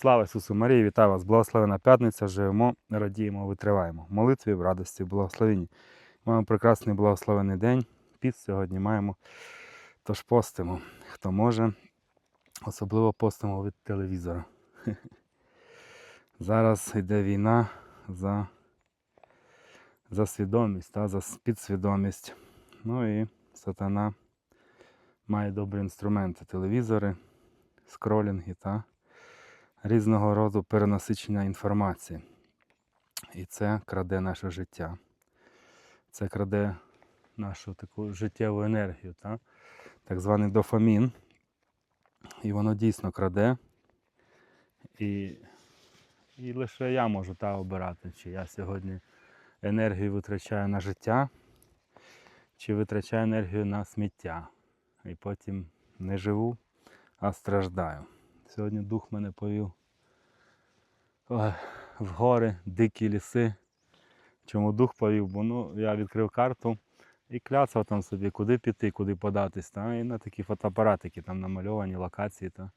Слава Ісусу Марії, вітаю вас! Благословена п'ятниця, живемо, радіємо, витриваємо. Молитві, в радості, в благословенні. Маємо прекрасний благословений день. Піст сьогодні маємо. Тож постимо. Хто може, особливо постимо від телевізора. Зараз йде війна за, за свідомість, та, за підсвідомість. Ну і сатана має добрі інструменти, телевізори, скролінги та різного роду перенасичення інформації. І це краде наше життя. Це краде нашу таку життєву енергію, та? так званий дофамін. І воно дійсно краде. І, і лише я можу та обирати, чи я сьогодні енергію витрачаю на життя, чи витрачаю енергію на сміття. І потім не живу, а страждаю. Сьогодні дух мене повів в гори, дикі ліси. Чому дух повів? Бо ну, я відкрив карту і кляцав там собі, куди піти, куди податись. Та? І на такі фотоапаратики там намальовані локації. Та?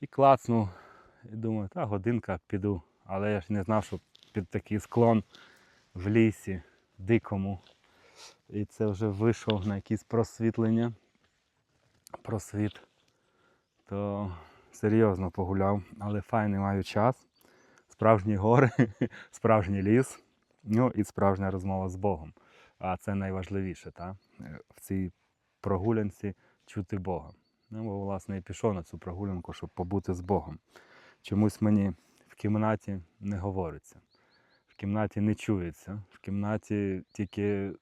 І клацнув. І думаю, та годинка піду. Але я ж не знав, що під такий склон в лісі, дикому. І це вже вийшов на якісь просвітлення. Просвіт. То серйозно погуляв, але файний маю час. Справжні гори, справжній ліс, ну і справжня розмова з Богом. А це найважливіше, та? Е, в цій прогулянці чути Бога. Ну, бо, власне, і пішов на цю прогулянку, щоб побути з Богом. Чомусь мені в кімнаті не говориться, в кімнаті не чується, в кімнаті тільки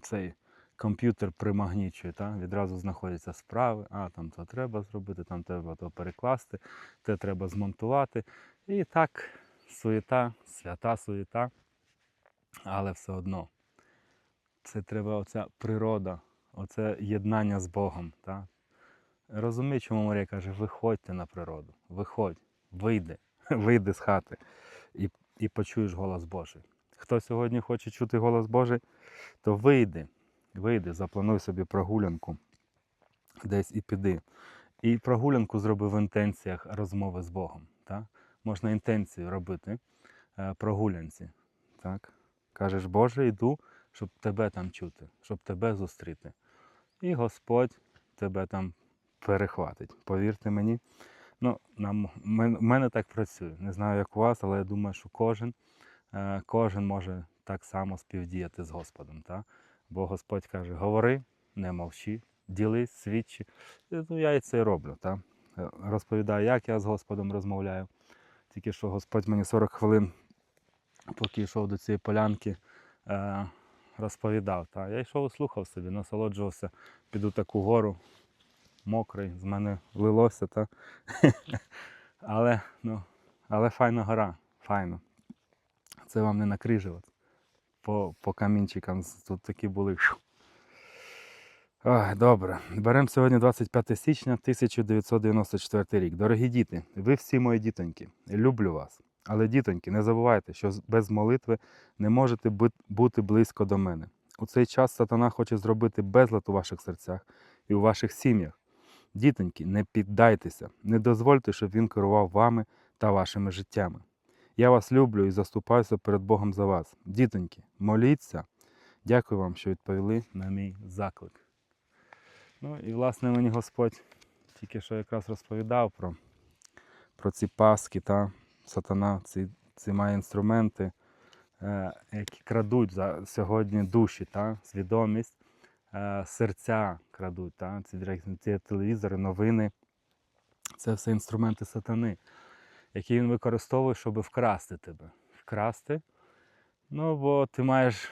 цей комп'ютер примагнічує, та? відразу знаходяться справи, а там то треба зробити, там треба то перекласти, те треба змонтувати. І так, суєта, свята суєта, але все одно. Це треба оця природа, оце єднання з Богом. Та? Розумій, чому Марія каже, виходьте на природу, виходь, вийди, вийди з хати і, і почуєш голос Божий. Хто сьогодні хоче чути голос Божий, то вийди, вийди, заплануй собі прогулянку десь і піди. І прогулянку зроби в інтенціях розмови з Богом. Так? Можна інтенцію робити е, прогулянці. Так? Кажеш, Боже, йду, щоб тебе там чути, щоб тебе зустріти. І Господь тебе там перехватить. Повірте мені. Ну, нам, мен- мене так працює. Не знаю, як у вас, але я думаю, що кожен, е, кожен може так само співдіяти з Господом. Так? Бо Господь каже, говори, не мовчи, ділись, свідчи. Ну, я і це і роблю. Так? Е, Розповідаю, як я з Господом розмовляю. Тільки що Господь мені 40 хвилин, поки йшов до цієї полянки, е, розповідав. Та? Я йшов і слухав собі, насолоджувався, піду таку гору, мокрий, з мене лилося. Та? але, ну, але файна гора, файно. Це вам не накрижувати. По, по камінчикам тут такі були. Ой, добре. Беремо сьогодні 25 січня 1994 рік. Дорогі діти, ви всі мої дітоньки. Люблю вас. Але, дітоньки, не забувайте, що без молитви не можете бути близько до мене. У цей час сатана хоче зробити безлад у ваших серцях і у ваших сім'ях. Дітоньки, не піддайтеся, не дозвольте, щоб він керував вами та вашими життями. Я вас люблю і заступаюся перед Богом за вас. Дітоньки, моліться. Дякую вам, що відповіли на мій заклик. Ну і власне мені Господь тільки що якраз розповідав про, про ці паски та сатана, ці, ці має інструменти, е, які крадуть за сьогодні душі, та, свідомість, е, серця крадуть, та, ці, ці телевізори, новини. Це все інструменти сатани, які він використовує, щоб вкрасти тебе. Вкрасти. Ну, бо ти маєш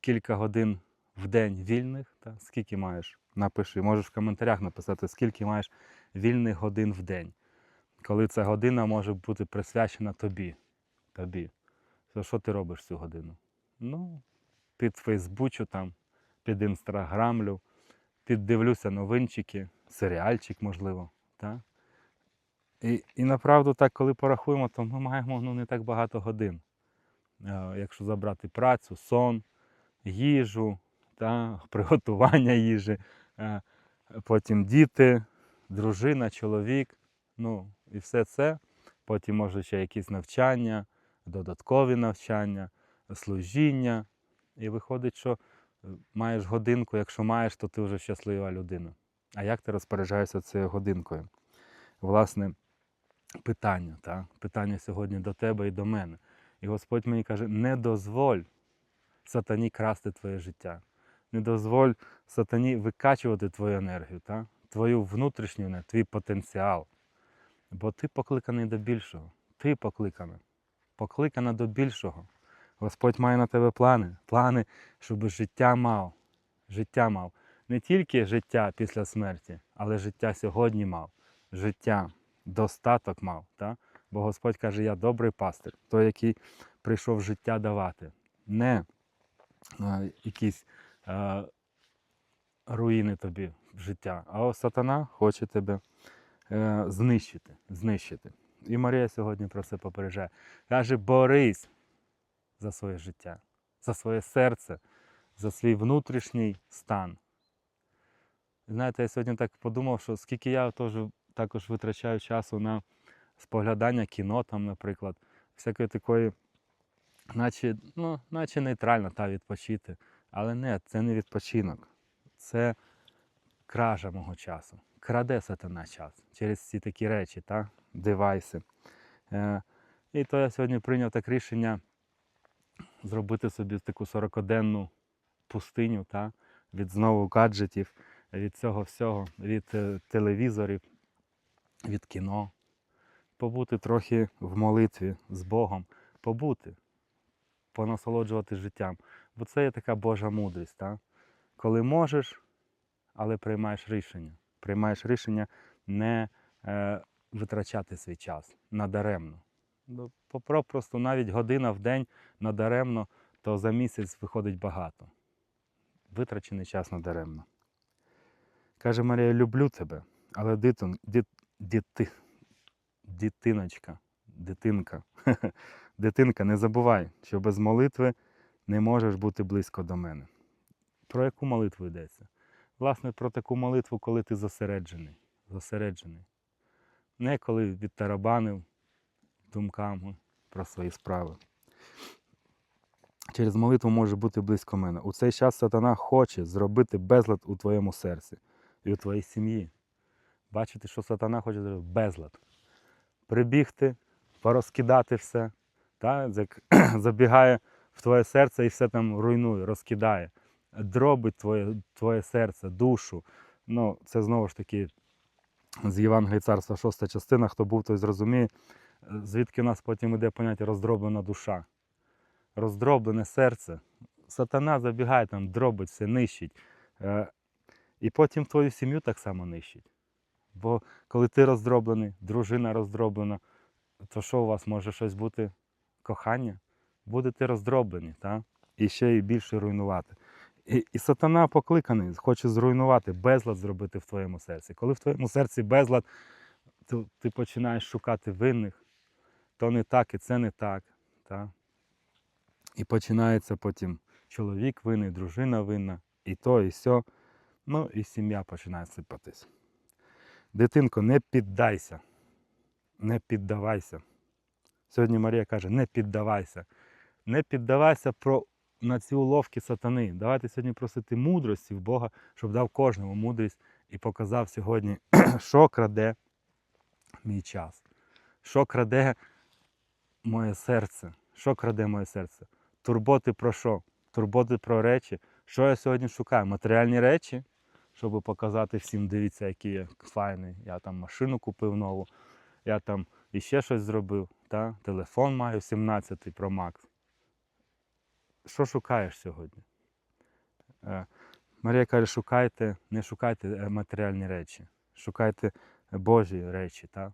кілька годин в день вільних. Та? Скільки маєш? Напиши. Можеш в коментарях написати, скільки маєш вільних годин в день. Коли ця година може бути присвячена тобі. тобі. То що ти робиш цю годину? Ну, під Фейсбучу, там, під інстаграмлю, піддивлюся новинчики, серіальчик, можливо. Та? І, і направду так, коли порахуємо, то ми маємо ну, не так багато годин. Е, Якщо забрати працю, сон, їжу, та, приготування їжі, е, потім діти, дружина, чоловік. Ну, і все це потім може ще якісь навчання, додаткові навчання, служіння. І виходить, що е, маєш годинку, якщо маєш, то ти вже щаслива людина. А як ти розпоряджаєшся цією годинкою? Власне, питання, так? питання сьогодні до тебе і до мене. І Господь мені каже: не дозволь сатані красти твоє життя. Не дозволь сатані викачувати твою енергію, так? твою внутрішню енергію, твій потенціал. Бо ти покликаний до більшого. Ти покликана. Покликана до більшого. Господь має на тебе плани. Плани, щоб життя мав. Життя мав. Не тільки життя після смерті, але життя сьогодні мав. Життя, достаток мав. Так? Бо Господь каже, я добрий пастир, той, який прийшов життя давати. Не е, якісь е, руїни тобі в життя. А ось сатана хоче тебе е, знищити, знищити. І Марія сьогодні про це попереджає. Каже, борись за своє життя, за своє серце, за свій внутрішній стан. Знаєте, я сьогодні так подумав, що скільки я теж також витрачаю часу на споглядання кіно, там, наприклад, всякої такої, наче, ну, наче нейтрально та відпочити. Але не, це не відпочинок. Це кража мого часу. Краде сатана час через ці такі речі, та? девайси. Е, і то я сьогодні прийняв так рішення зробити собі таку 40-денну пустиню та? від знову гаджетів, від цього всього, від е, телевізорів, від кіно. Побути трохи в молитві з Богом, побути, понасолоджувати життям. Бо це є така Божа мудрість. Та? Коли можеш, але приймаєш рішення. Приймаєш рішення не е, витрачати свій час надаремно. Просто навіть година в день надаремно, то за місяць виходить багато. Витрачений час надаремно. Каже Марія, люблю тебе, але дитин, дит, діти, дитиночка, дитинка, дитинка, не забувай, що без молитви не можеш бути близько до мене. Про яку молитву йдеться? Власне, про таку молитву, коли ти зосереджений. зосереджений. Не коли відтарабанив думками про свої справи. Через молитву може бути близько мене. У цей час сатана хоче зробити безлад у твоєму серці і у твоїй сім'ї. Бачите, що сатана хоче зробити безлад. Прибігти, порозкидати все. Та? Забігає в твоє серце і все там руйнує, розкидає. Дробить твоє, твоє серце, душу. Ну, це знову ж таки з Євангелії царства, шоста частина, хто був, той зрозуміє, звідки у нас потім іде поняття роздроблена душа. Роздроблене серце. Сатана забігає там, дробить все, нищить. Е, І потім твою сім'ю так само нищить. Бо коли ти роздроблений, дружина роздроблена, то що у вас може щось бути? Кохання? Будете роздроблені, так? і ще й більше руйнувати. І, і сатана покликаний, хоче зруйнувати, безлад зробити в твоєму серці. Коли в твоєму серці безлад, то ти починаєш шукати винних, то не так і це не так. так? І починається потім чоловік винний, дружина винна, і то, і сьо. Ну і сім'я починає сипатись. Дитинко, не піддайся, не піддавайся. Сьогодні Марія каже, не піддавайся. Не піддавайся про, на ці уловки сатани. Давайте сьогодні просити мудрості в Бога, щоб дав кожному мудрість і показав сьогодні, що краде мій час, що краде моє серце, що краде моє серце. Турботи про що? Турботи про речі. Що я сьогодні шукаю? Матеріальні речі, щоб показати всім, дивіться, який я файний. Я там машину купив нову, я там іще щось зробив. Та? Телефон маю 17 Pro Max. Що шукаєш сьогодні? Е, Марія каже, шукайте, не шукайте е, матеріальні речі, шукайте Божі речі. Та?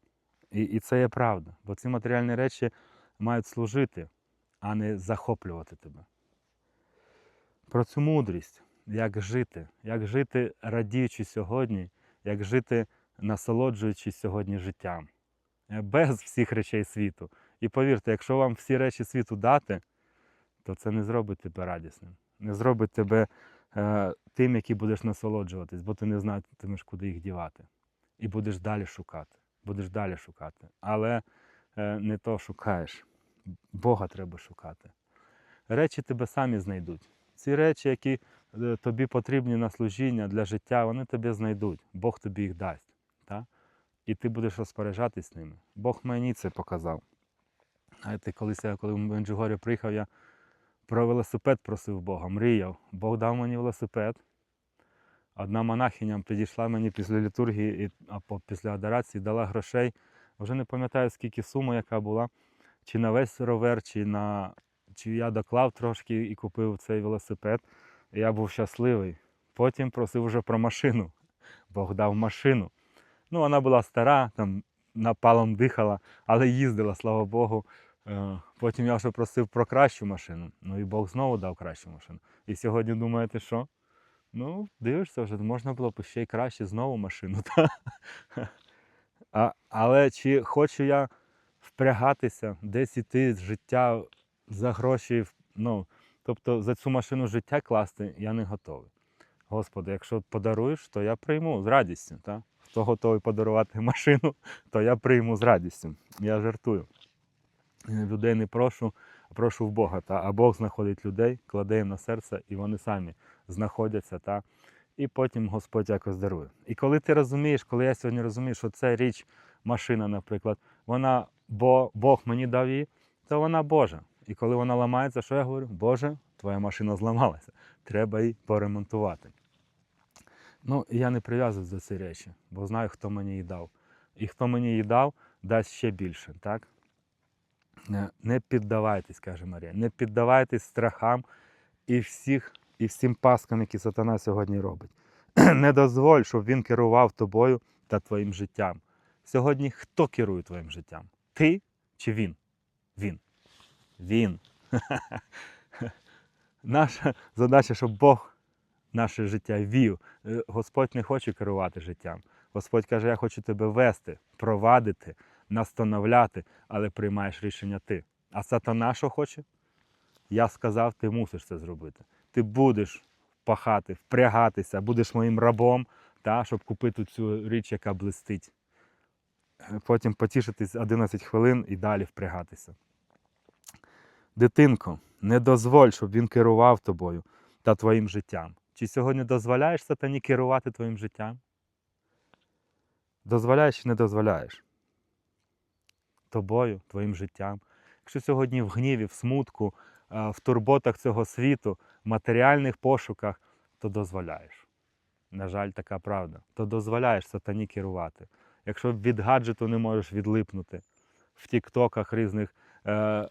І, і це є правда, бо ці матеріальні речі мають служити, а не захоплювати тебе. Про цю мудрість, як жити, як жити радіючи сьогодні, як жити насолоджуючись сьогодні життям, Е, без всіх речей світу. І повірте, якщо вам всі речі світу дати, то це не зробить тебе радісним, не зробить тебе е, тим, який будеш насолоджуватись, бо ти не знатимеш, куди їх дівати. І будеш далі шукати. Будеш далі шукати. Але е, не то шукаєш. Бога треба шукати. Речі тебе самі знайдуть. Ці речі, які тобі потрібні на служіння для життя, вони тебе знайдуть. Бог тобі їх дасть. Та? І ти будеш розпоряджатись ними. Бог мені це показав. Знаєте, колись я, коли в Менджугорі приїхав, я про велосипед просив Бога, мріяв. Бог дав мені велосипед. Одна монахиня підійшла мені після літургії, і, а після адорації дала грошей. Вже не пам'ятаю, скільки сума, яка була, чи на весь ровер, чи на чи я доклав трошки і купив цей велосипед. Я був щасливий. Потім просив вже про машину. Бог дав машину. Ну, вона була стара, там напалом дихала, але їздила, слава Богу. Е, Потім я вже просив про кращу машину. Ну і Бог знову дав кращу машину. І сьогодні думаєте, що? Ну, дивишся, вже можна було б ще й краще знову машину. Та? А, але чи хочу я впрягатися, десь іти з життя за гроші, ну, тобто за цю машину життя класти, я не готовий. Господи, якщо подаруєш, то я прийму з радістю. Та? Хто готовий подарувати машину, то я прийму з радістю. Я жартую. Людей не прошу, а прошу в Бога. Та? А Бог знаходить людей, кладе їм на серце, і вони самі знаходяться. Та? І потім Господь якось дарує. І коли ти розумієш, коли я сьогодні розумію, що це річ, машина, наприклад, вона, бо Бог мені дав її, то вона Божа. І коли вона ламається, що я говорю? Боже, твоя машина зламалася, треба її поремонтувати. Ну, я не прив'язуюсь до цієї речі, бо знаю, хто мені її дав. І хто мені її дав, дасть ще більше. Так? Не- Не піддавайтесь, каже Марія, не піддавайтесь страхам і, всіх, і всім паскам, які сатана сьогодні робить. Не дозволь, щоб він керував тобою та твоїм життям. Сьогодні хто керує твоїм життям? Ти чи він? Він. Він. Наша задача, щоб Бог наше життя вів. Е, Господь не хоче керувати життям. Господь каже, я хочу тебе вести, провадити, настановляти, але приймаєш рішення ти. А сатана що хоче? Я сказав, ти мусиш це зробити. Ти будеш пахати, впрягатися, будеш моїм рабом, та, щоб купити цю річ, яка блистить. Е, Потім потішитись 11 хвилин і далі впрягатися. Дитинко, не дозволь, щоб він керував тобою та твоїм життям. Чи сьогодні дозволяєш сатані керувати твоїм життям? Дозволяєш чи не дозволяєш? Тобою, твоїм життям. Якщо сьогодні в гніві, в смутку, е, в турботах цього світу, в матеріальних пошуках, то дозволяєш. На жаль, така правда. То дозволяєш сатані керувати. Якщо від гаджету не можеш відлипнути, в тіктоках різних, е,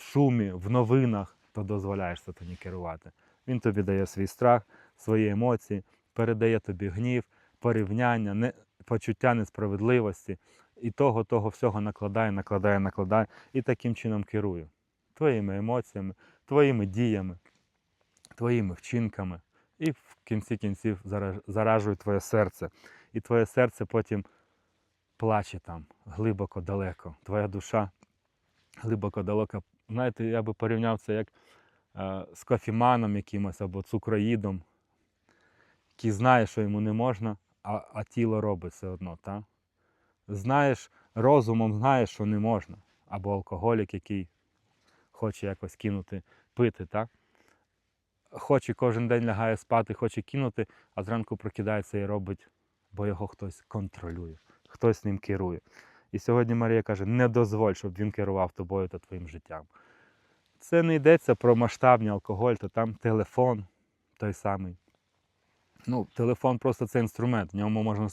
в шумі, в новинах, то дозволяєш сатані керувати. Він тобі дає свій страх, свої емоції, передає тобі гнів, порівняння, не, почуття несправедливості. І того, того всього накладає, накладає, накладає і таким чином керує твоїми емоціями, твоїми діями, твоїми вчинками. І в кінці кінців зараж- заражує твоє серце. І твоє серце потім плаче там глибоко далеко. Твоя душа глибоко далеко. Знаєте, я би порівняв це як е, з кофіманом якимось або цукроїдом, який знає, що йому не можна, а, а тіло робить все одно. Та? Знаєш, розумом знаєш, що не можна. Або алкоголік, який хоче якось кинути пити, так? Хоче кожен день лягає спати, хоче кинути, а зранку прокидається і робить, бо його хтось контролює, хтось ним керує. І сьогодні Марія каже: не дозволь, щоб він керував тобою та твоїм життям. Це не йдеться про масштабний алкоголь, то там телефон той самий. Ну, телефон просто це інструмент. В ньому можна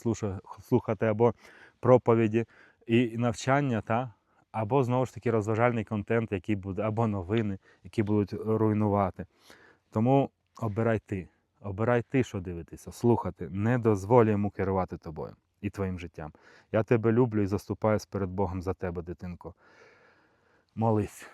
слухати або проповіді і навчання, та? або знову ж таки розважальний контент, який буде, або новини, які будуть руйнувати. Тому обирай ти. Обирай ти, що дивитися, слухати. Не дозволь йому керувати тобою і твоїм життям. Я тебе люблю і заступаюсь перед Богом за тебе, дитинко. Молись,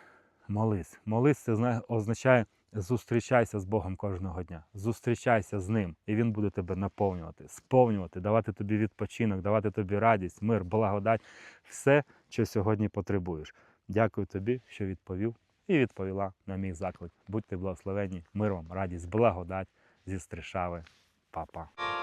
молись. Молись, це означає зустрічайся з Богом кожного дня. Зустрічайся з Ним, і Він буде тебе наповнювати, сповнювати, давати тобі відпочинок, давати тобі радість, мир, благодать, все, що сьогодні потребуєш. Дякую тобі, що відповів і відповіла на мій заклик. Будьте благословені, мир вам, радість, благодать зі Стришави. Папа.